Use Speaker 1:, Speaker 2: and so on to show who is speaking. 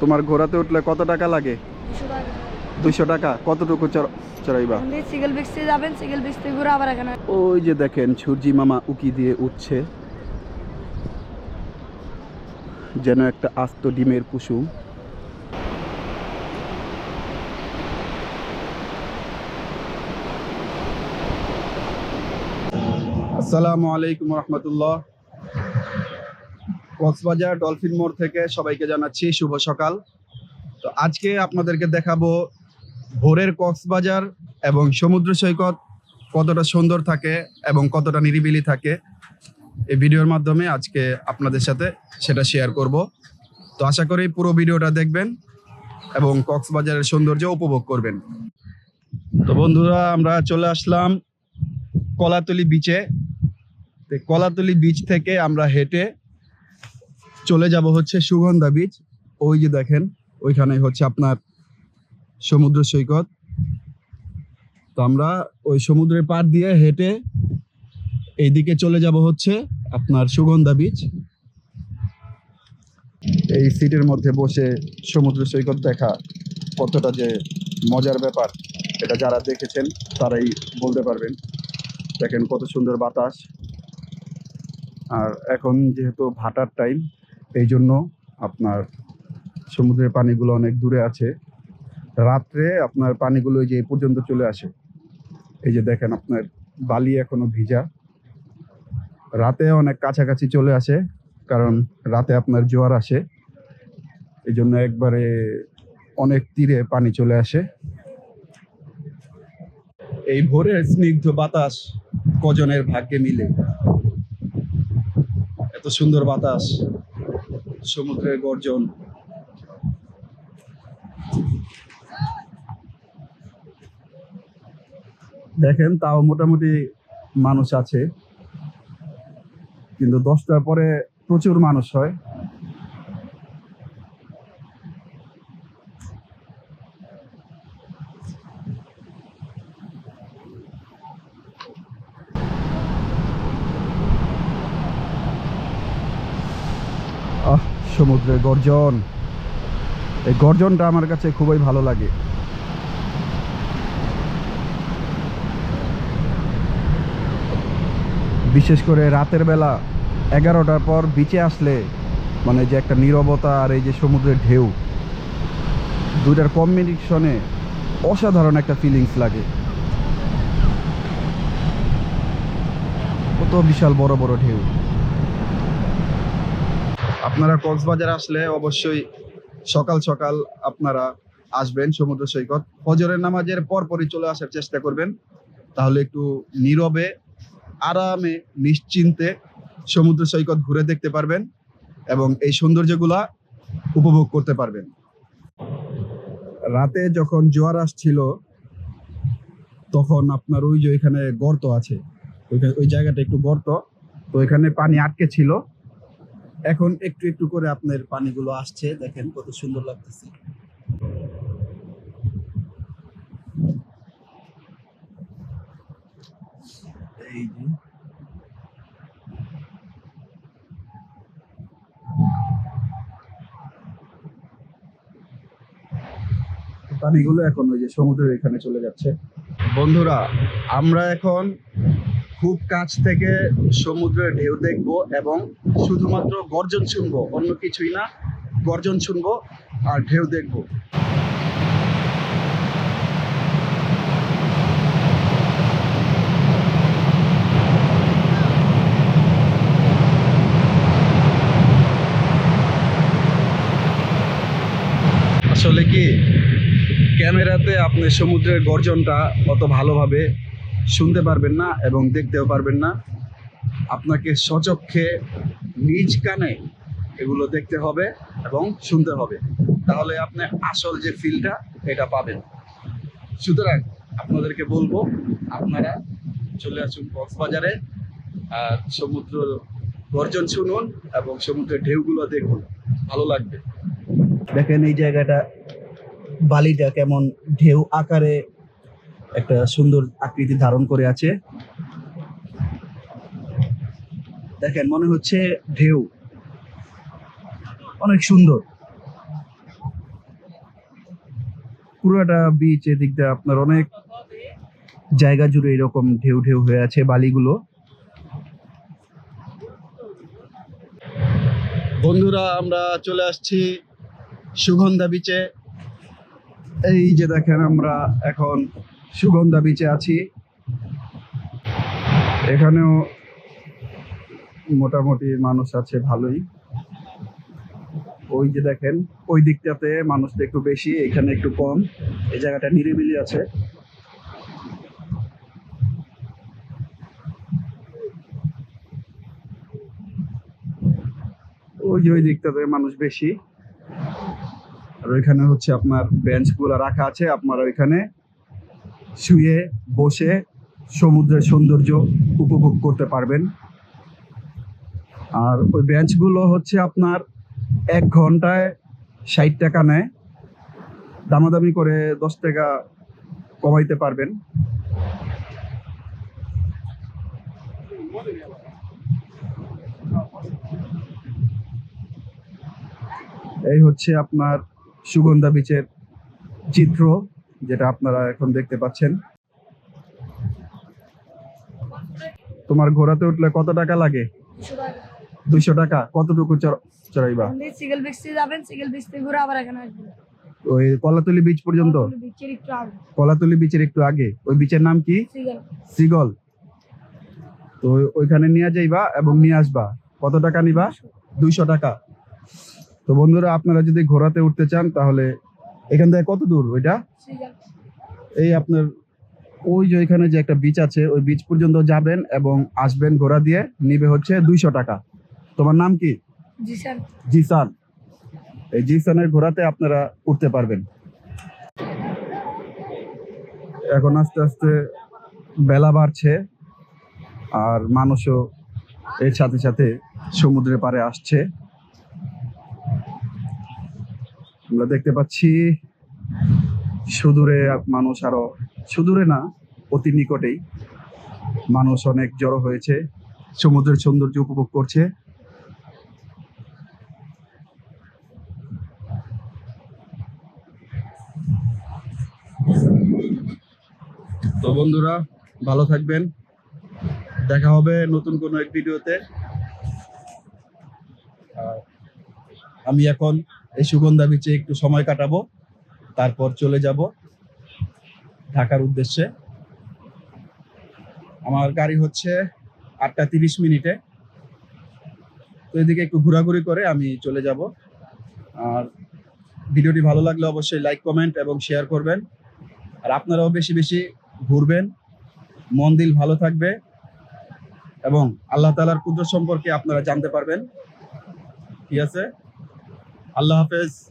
Speaker 1: তোমার ঘোড়াতে উঠলে কত টাকা লাগে?
Speaker 2: দুশো টাকা।
Speaker 1: দুইশো টাকা? কতটুকু চড়- চড়াইবা?
Speaker 2: সিঙ্গেল বিক্সে যাবেন সিঙ্গেল বিক্স থেকে ঘুরে আবার এখানে।
Speaker 1: ওই যে দেখেন সূর্যি মামা উকি দিয়ে উঠছে। যেন একটা আস্ত ডিমের কুসুম। আসসালামু আলাইকুম রহমতুল্লাহ। কক্সবাজার ডলফিন মোড় থেকে সবাইকে জানাচ্ছি শুভ সকাল। তো আজকে আপনাদেরকে দেখাবো ভোরের কক্সবাজার এবং সমুদ্র সৈকত কতটা সুন্দর থাকে এবং কতটা নিরিবিলি থাকে। এই ভিডিওর মাধ্যমে আজকে আপনাদের সাথে সেটা শেয়ার করব। তো আশা করি পুরো ভিডিওটা দেখবেন এবং কক্সবাজারের সৌন্দর্য উপভোগ করবেন। তো বন্ধুরা, আমরা চলে আসলাম কলাতলি বিচে কলাতলি বিচ থেকে আমরা হেঁটে চলে যাব হচ্ছে সুগন্ধা বিচ ওই যে দেখেন, ওইখানে হচ্ছে আপনার সমুদ্র সৈকত। তো আমরা ওই সমুদ্রের পাড় দিয়ে হেঁটে এইদিকে চলে যাব হচ্ছে আপনার সুগন্ধা বিচ এই সিটের মধ্যে বসে সমুদ্র সৈকত দেখা কতটা যে মজার ব্যাপার, এটা যারা দেখেছেন তারাই বলতে পারবেন। দেখেন কত সুন্দর বাতাস। আর এখন যেহেতু ভাটার টাইম এই জন্য আপনার সমুদ্রের পানিগুলো অনেক দূরে আছে। রাত্রে আপনার পানিগুলো যে এই পর্যন্ত চলে আসে। এই যে দেখেন আপনার বালি এখনও ভিজা। রাতে অনেক কাছাকাছি চলে আসে, কারণ রাতে আপনার জোয়ার আসে। এই জন্য একবারে অনেক তীরে পানি চলে আসে। এই ভোরের স্নিগ্ধ বাতাস কজনের ভাগ্যে মিলে? এত সুন্দর বাতাস। সমুদ্রের গর্জন। দেখেন তাও মোটামুটি মানুষ আছে। কিন্তু দশটার পরে প্রচুর মানুষ হয়। সমুদ্রের গর্জন। এই গর্জনটা আমার কাছে খুবই ভালো লাগে। বিশেষ করে রাতের বেলা এগারোটার পর বিচে আসলে মানে যে একটা নীরবতা আর এই যে সমুদ্রের ঢেউ, দুইটার কম্বিনেশনে অসাধারণ একটা ফিলিংস লাগে। কত বিশাল বড় বড় ঢেউ। আপনারা কক্সবাজার আসলে অবশ্যই সকাল সকাল আপনারা আসবেন সমুদ্র সৈকত। ফজরের নামাজের পরপরই চলে আসার চেষ্টা করবেন। তাহলে একটু নীরবে, আরামে, নিশ্চিন্তে সমুদ্র সৈকত ঘুরে দেখতে পারবেন এবং এই সৌন্দর্যগুলা উপভোগ করতে পারবেন। রাতে যখন জোয়ার আসছিল, তখন আপনার ওই যে ওইখানে গর্ত আছে ওই জায়গাটা একটু গর্ত। তো ওইখানে পানি আটকে ছিল। এখন একটু একটু করে আপনার পানিগুলো আসছে, দেখেন কত সুন্দর লাগতেছে। পানিগুলো এখন ওই যে সমুদ্রের এখানে চলে যাচ্ছে। বন্ধুরা, আমরা এখন খুব কাছ থেকে সমুদ্রের ঢেউ দেখব এবং শুধুমাত্র গর্জন শুনব, অন্য কিছুই না, গর্জন শুনব আর ঢেউ দেখব। আসলে কি, ক্যামেরাতে আপনি সমুদ্রের গর্জনটা অত ভালোভাবে শুনতে পারবেন না এবং দেখতেও পারবেন না। আপনাকে সচক্ষে নিজ কানে এগুলো দেখতে হবে এবং শুনতে হবে। তাহলে আপনি আসল যে ফিলটা এটা পাবেন। সুতরাং আপনাদেরকে বলব, আপনারা চলে আসুন কক্সবাজারে, আর সমুদ্র গর্জন শুনুন এবং সমুদ্রের ঢেউগুলো দেখুন। ভালো লাগবে। দেখেন এই জায়গাটা, বালিটা কেমন ঢেউ আকারে একটা সুন্দর আকৃতি ধারণ করে আছে। দেখেন, মনে হচ্ছে ঢেউ। অনেক সুন্দর। পুরোটা বিচ এদিক দিয়ে আপনার অনেক জায়গা জুড়ে এরকম ঢেউ ঢেউ হয়ে আছে বালিগুলো। বন্ধুরা, আমরা চলে আসছি সুগন্ধা বিচে এই যে দেখেন, আমরা এখন সুগন্ধা বিচে আছি। এখানেও মোটামুটি মানুষ আছে ভালোই। ওই যে দেখেন, ওই দিকটাতে মানুষটা একটু বেশি, এখানে একটু কম। এই জায়গাটা নিরিবিলি আছে। ওই যে ওই দিকটাতে মানুষ বেশি। আর ওইখানে হচ্ছে আপনার বেঞ্চগুলো রাখা আছে, আপনারা ওইখানে শুয়ে, বসে সমুদ্রের সৌন্দর্য উপভোগ করতে পারবেন। আর ওই বেঞ্চগুলো হচ্ছে আপনার এক ঘন্টায় ষাট টাকা নেয়। দামাদামি করে দশ টাকা কমাইতে পারবেন। এই হচ্ছে আপনার সুগন্ধা বিচের চিত্র। যেটা আপনারা এখন দেখতে পাচ্ছেন। তোমার ঘোড়াতে উঠলে কত টাকা লাগে? দুইশো টাকা। কতটুকু চড়- চড়াইবা?
Speaker 2: সিঙ্গেল বিচ যাবেন সিঙ্গেল বিচ থেকে ঘুরে আবার এখানে আসবেন।
Speaker 1: ওই কলাতলি বিচ পর্যন্ত? কলাতলি বিচের একটু আগে। ওই বিচের নাম কি? সিগল। তো ওইখানে নিয়ে যাইবা এবং নিয়ে আসবা। কত টাকা নিবা? দুইশো। টাকা। তো বন্ধুরা আপনারা যদি ঘোরাতে উঠতে চান তাহলে এখান থেকে কত দূর ওইটা? এই আপনার ওই যে ওইখানে যে একটা বিচ আছে ওই বিচ পর্যন্ত যাবেন এবং আসবেন ঘোড়া দিয়ে নিবে হচ্ছে দুইশো টাকা। তোমার নাম কি? জিসান। এই জিসানের ঘোড়াতে আপনারা উঠতে পারবেন। এখন আস্তে আস্তে বেলা বাড়ছে আর মানুষও এর সাথে সাথে সমুদ্রের পাড়ে আসছে। আমরা দেখতে পাচ্ছি সুদূরে মানুষ আরও, সুদূরে না, অতি নিকটেই মানুষ অনেক জড়ো হয়েছে, সমুদ্রের সৌন্দর্য উপভোগ করছে। তো বন্ধুরা, ভালো থাকবেন। দেখা হবে নতুন কোনো এক ভিডিওতে। আমি এখন এই সুগন্ধা বিচে একটু সময় কাটাবো, তারপর চলে যাব ঢাকার উদ্দেশ্যে। আমার গাড়ি হচ্ছে আটটা তিরিশ মিনিটে। তো এদিকে একটু ঘোরাঘুরি করে আমি চলে যাব। আর ভিডিওটি ভালো লাগলে অবশ্যই লাইক কমেন্ট এবং শেয়ার করবেন। আর আপনারাও বেশি বেশি ঘুরবেন। মন দিল ভালো থাকবে এবং আল্লাহ তালার কুদরত সম্পর্কে আপনারা জানতে পারবেন। ঠিক আছে? আল্লাহ হাফেজ।